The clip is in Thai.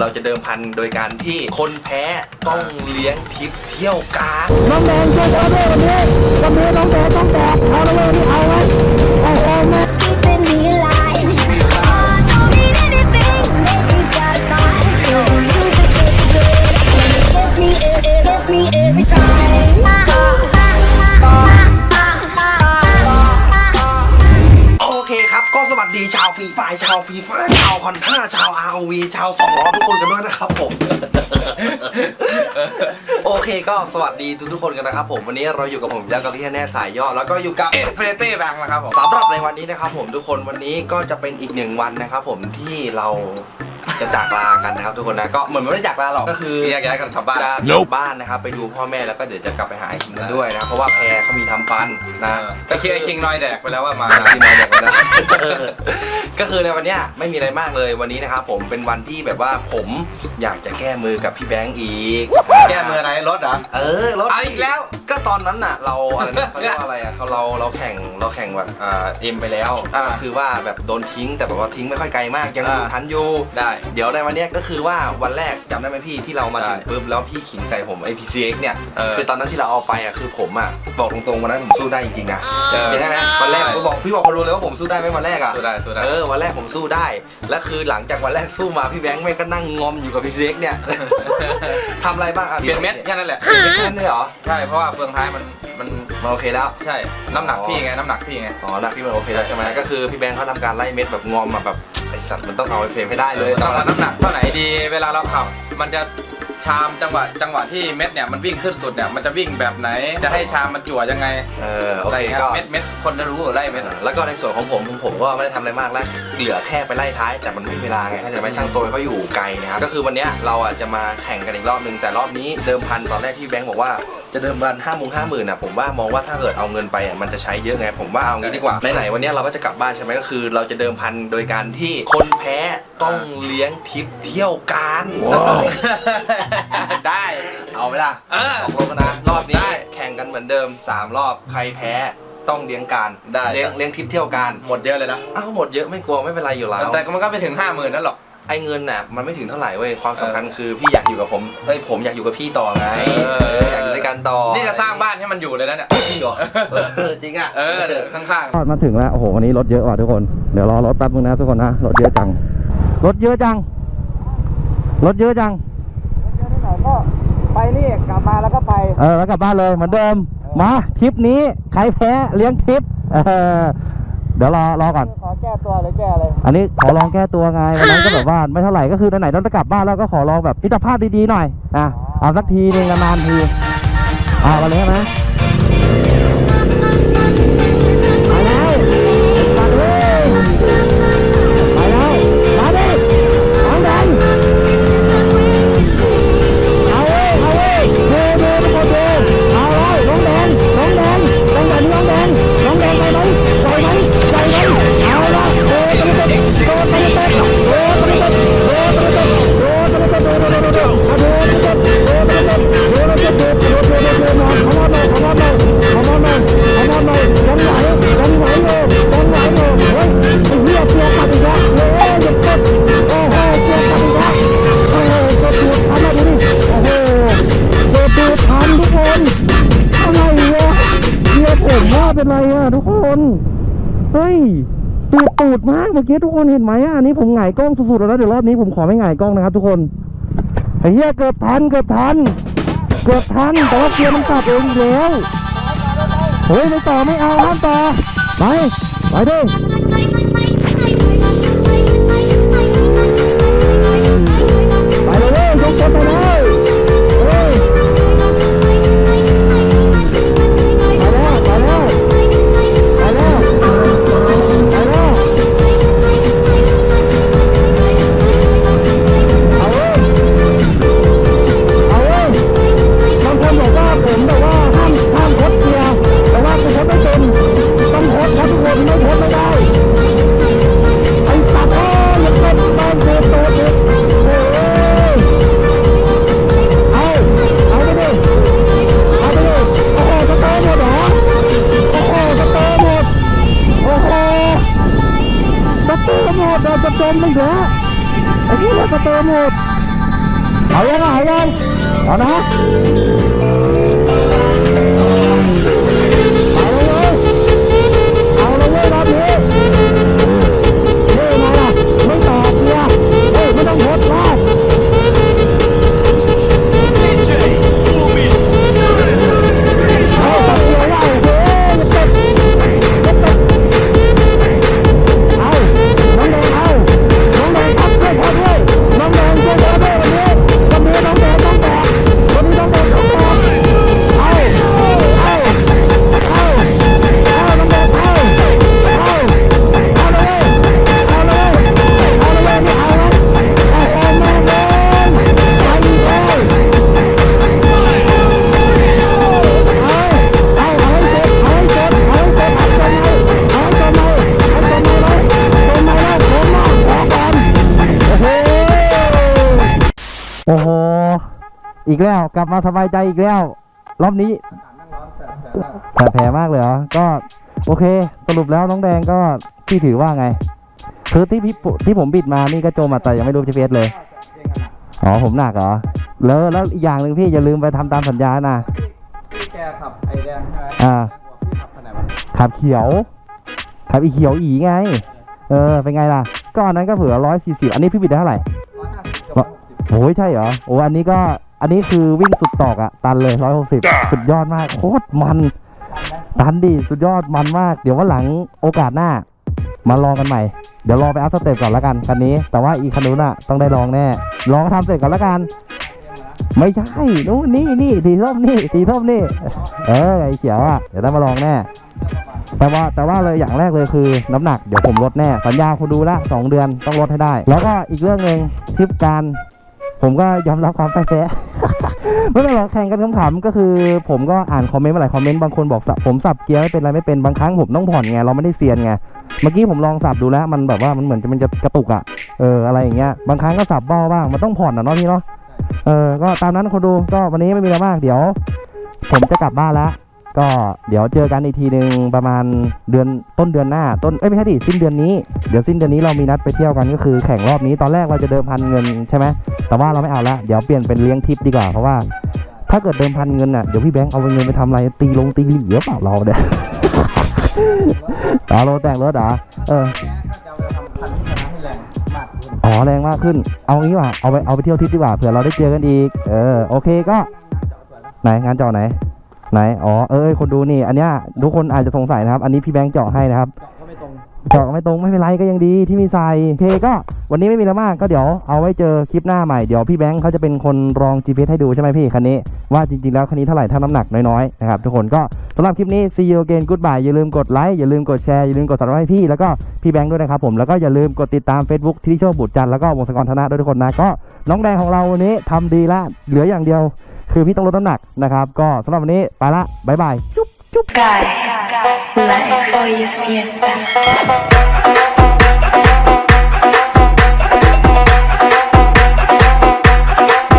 เราจะเดิมพันโดยการที่คนแพ้ต้องเลี้ยงทริปเที่ยวกาน้องแดงเจอเจ้าด้อยวันนี้วันนี้น้องแดงต้องแดกเอาเลยนี่เอาไว้เอาเอาแม่ รีไฟชาวฟีฟ่าชาวคอนท่าชาวอาวีชาวสองล้อทุกคนกันด้วยนะครับผม โอเคก็สวัสดีทุกทุกคนกันนะครับผมวันนี้เราอยู่กับผมยักกับพี่แน่สายย่อแล้วก็อยู่กับ เอ็ดเฟรเต้แบงค์นะครับผม สำหรับในวันนี้นะครับผมทุกคนวันนี้ก็จะเป็นอีกหนึ่งวันนะครับผมที่เรา จะจากลากันนะครับทุกคนนะก็เหมือนไม่ได้จากลาหรอกก็คือแยกย้ายกันกลับบ้านจะกลับบ้านนะครับไปดูพ่อแม่แล้วก็เดี๋ยวจะกลับไปหาไอ้คิงกันด้วยนะเพราะว่าแพรเขามีทำฟันนะก็ก็คืคือไอ้ไคิงน้อยแดกไปแล้วว่ามา ที่อยแดดไปแล้วก็คือในวันนี้ไม่มีอะไรมากเลยวันนี้นะครับผมเป็นวันที่แบบว่าผมอยากจะแก้มือกับพี่แบงค์อีก แก้มืออะไรรถอะเออรถอีกแล้วก็ตอนนั้นน่ะ เราเขาเรียกว่าอะไรอะเขาเราเราแข่งเราแข่งแบบเอ็มไปแล้วก็คือว่าแบบโดนทิ้งแต่แบบว่าทิ้งไม่ค่อยไกลมากยังอยู่ทันอยู่ได้เดี๋ยวในวันนี้ก็คือว่าวันแรกจำได้ไหมพี่ที่เรามาถึงปุ๊บแล้วพี่ขิงใส่ผมไอพีซีเอ็กเนี่ยคือตอนนั้นที่เราเอาไปอะคือผมอะบอกตรงๆวันนั้นผมสู้ได้จริงๆนะใช่ไหมวันแรกผมบอกพี่บอกเขารู้เลยว่าผมสู้ได้ไหมวันแรกอะ สู้ได้สู้ได้ เออวันแรกผมสู้ได้ และคือหลังจากวันแรกสู้มาพี่แบงค์แม่งก็นั่งงอมอยู่กับพีซีเอ็กเนี่ย ทำอะไรบ้างอะเปลี่ยนเม็ดแค่นั้นแหละ เปลี่ยนเม็ดแค่นั้นเลยเหรอใช่เพราะว่าเฟืองท้ายมันมันมันโอเคแล้ว ใช่น้ำหนักพี่ไงน้ำหนักพี่ไง อ๋อหนักพี่มันโอเคแล้วใช่ไหมก็คือพี่แบงค์เขาทำการไล่เม็ดแบบงอมแบบ ไอสัตว์มันต้องเอาไอเฟรมให้ได้เลยต้องเอาน้ำหนักเท่าไหร่ดี เวลาเราขับ มันจะ ชามจังหวะจังหวะที่เม็ดเนี่ยมันวิ่งขึ้นสุดเนี่ยมันจะวิ่งแบบไหน จะให้ชามมันจั่วยังไงเอออะไรก็เม็ดเม็ดคนจะรู้ไล่เม็ด แล้วก็ในส่วนของผมผมผมก็ไม่ได้ทำอะไรมากแล้วเหลือแค่ไปไล่ท้าย แต่มันไม่มีเวลาไงเข้าใจไหมช่างโตยเขาอยู่ไกลนะครับก็คือวันเนี้ยเราอะจะมาแข่งกันอีกรอบหนึ่งแต่รอบนี้เดิมพันตอนแรกที่แบงค์บอกว่าจะเดิมพันห้าโมงห้าหมื่นน่ะผมว่ามองว่าถ้าเกิดเอาเงินไปอะมันจะใช้เยอะไงผมว่าเอางี้ดีกว่าไหนๆวันเนี้ยเราก็จะกลับบ้านใช่ไหมก็คือ เราจะเดิมพันโดยการที่คนแพ้ต้องเลี้ยงทิปเที่ยวกันได้ เอาไปละเออ ตกลงกันนะ รอบนี้แข่งกันเหมือนเดิม 3 รอบ ใครแพ้ต้องเลี้ยงการ ได้ เลี้ยงเลี้ยงทริปเที่ยวการ หมดเยอะเลยนะ อ้าวหมดเยอะไม่กลัวไม่เป็นไรอยู่แล้ว แต่มันก็ไปถึงห้าหมื่นนั่นหรอก ไอ้เงินน่ะมันไม่ถึงเท่าไหร่เว้ย ความสำคัญคือพี่อยากอยู่กับผมเอ้ยผมอยากอยู่กับพี่ต่อไงเอยากอยู่ด้กันต่อนี่จะสร้างบ้านให้มันอยู่เลยนะเนี่ย จริงเหรอจริงอะ เออเดี๋ยวข้าง ทอมาถึงแล้ว โอ้โห วันนี้รถเยอะว่ะทุกคน เดี๋ยวรอรถแป๊บนึงนะทุกคนนะ รถเยอะจัง รถเยอะจัง รถเยอะจัง ก็ไปนี่กลับมาแล้วก็ไป เออแล้วกลับบ้านเลยเหมือนเดิม มาทริปนี้ใครแพ้เลี้ยงทริปเออเดี๋ยวรอรอก่อน ขอแก้ตัวหรือแก้อะไรอันนี้ขอลองแก้ตัวไงวันนั้นก็แบบว่าไม่เท่าไหร่ก็คือไหนๆเราจกลับบ้านแล้วก็ขอลองแบบมิตรภาพดีๆหน่อยอะเอาสักทีหนึงนานๆทีอ่าวัเลยนะ ดมากเมื่อกี้ทุกคนเห็นไหมอันนี้ผมหงายกล้องสุดๆแล้วเดี๋ยวรอบนี้ผมขอไม่หงายกล้องนะครับ ทุกคนไอ้เหี้ยเกือบทันเกือบทัน เกือบทันแต่ว่าเกียร์มันตัดเองอีกแล้วเฮ้ยไม่ต่อไม่เอาห้ามต่อไปไปดิ Ayun na, ayan. Ano ha? อีกแล้วกลับมาสบายใจอีกแล้ว รอบนี้แผลแผลมากเลยเหรอ ก็โอเค สรุปแล้วน้องแดงก็พี่ถือว่าไง คือที่พี่ปุที่ผมบิดมานี่ก็จมอะแต่ยังไม่รู้ GPS เลย อ๋อผมหนักเหรอ แล้วแล้วอีกอย่างหนึ่งพี่อย่าลืมไปทำตามสัญญานะที่แกขับไอ้แดงใช่ไหมอ่าพี่ขับขนาดนั้นขับเขียว ขับอีเขียวอีไง เออเป็นไงล่ะ ก็อันนั้นก็เผื่อร้อยสี่สิบอันนี้พี่บิดได้เท่าไหร่ร้อยห้าสิบกับร้อยหกสิบโอ้ยใช่เหรอ โอ้อันนี้ก็ อันนี้คือวิ่งสุดตอกอะตันเลยร้อยหกสิบสุดยอดมาก โคตรมัน ตันดิสุดยอดมันมาก เดี๋ยววันหลังโอกาสหน้า มาลองกันใหม่ เดี๋ยวรอไปอัพสเต็ปก่อนละกันคันนี้ แต่ว่าอีคันนู้นอะต้องได้ลองแน่ ลองทำเสร็จก่อนละกัน ไม่ใช่นู้นนี่นี่สีส้มนี่สีส้มนี่ เออไอเขียวอะเดี๋ยวได้มาลองแน่แต่ว่าแต่ว่าเลยอย่างแรกเลยคือน้ำหนักเดี๋ยวผมลดแน่ สัญญาคุณดูละสองเดือนต้องลดให้ได้ แล้วก็อีกเรื่องหนึ่งทริปการ ผมก็ยอมรับความแพ้ ไม่เป็นไรแข่งกันขำๆก็คือ ผมก็อ่านคอมเมนต์มาหลายคอมเมนต์บางคนบอกสับผมสับเกียร์ไม่เป็นไรไม่เป็นบางครั้งผมต้องผ่อนไงเราไม่ได้เซียนไงเมื่อกี้ผมลองสับดูแล้วมันแบบว่ามันเหมือนจะมันจะกระตุกอะเอออะไรอย่างเงี้ยบางครั้งก็สับเบ้าบ้างมันต้องผ่อนอะเนาะพี่เนาะเออก็ตามนั้นคนดูก็วันนี้ไม่มีอะไรมากเดี๋ยว ผมจะกลับบ้านแล้ว ก็เดี๋ยวเจอกันอีกทีหนึ่งประมาณเดือนต้นเดือนหน้าต้นเอ้ยไม่ใช่ดิสิ้นเดือนนี้เดี๋ยวสิ้นเดือนนี้เรามีนัดไปเที่ยวกันก็คือแข่งรอบนี้ตอนแรกเราจะเดิมพันเงินใช่ไหมแต่ว่าเราไม่เอาละเดี๋ยวเปลี่ยนเป็นเลี้ยงทิปดีกว่าเพราะว่า ถ้าเกิดเดิมพันเงินอะเดี๋ยวพี่แบงค์เอาเงินไปทำอะไรตีลงตีหลีหรือเปล่าเราเนี่ยเอาโลแต่งรถอะเอออ๋อแรงมากขึ้น เอางี้ว่ะเอาไปเอาไปเที่ยวทิปดีกว่าเผื่อเราได้เจอกันอีก เออโอเคก็ ไหนงานจาะไหน ไหน อ๋อ เออคนดูนี่ อันเนี้ยทุกคนอาจจะสงสัยนะครับ อันนี้พี่แบงค์เจาะให้นะครับเจาะก็ไม่ตรง เจาะไม่ตรงไม่เป็นไรก็ยังดีที่มีใส่โอเคก็วันนี้ไม่มีแล้วมากก็เดี๋ยวเอาไว้เจอคลิปหน้าใหม่ เดี๋ยวพี่แบงค์เขาจะเป็นคนรอง GPS ให้ดูใช่ไหมพี่คันนี้ ว่าจริงๆแล้วคันนี้เท่าไหร่ถ้าน้ำหนักน้อยๆนะครับทุกคนก็สำหรับคลิปนี้ see you again goodbye อย่าลืมกดไลค์อย่าลืมกดแชร์อย่าลืมกดซับสไครต์ให้พี่แล้วก็พี่แบงค์ด้วยนะครับผมแล้วก็อย่าลืมกดติดตาม Facebook ที่โชคบุตรจันทร์แล้วก็วงศกรธนะด้วยทุกคนนะก็น้องแดงของเราวันนี้ทำดีละเหลืออย่างเดียว คือพี่ต้องลดน้ำหนักนะครับ ก็สำหรับวันนี้ไปละบายบายจุ๊บ Guys, life hoy es fiesta.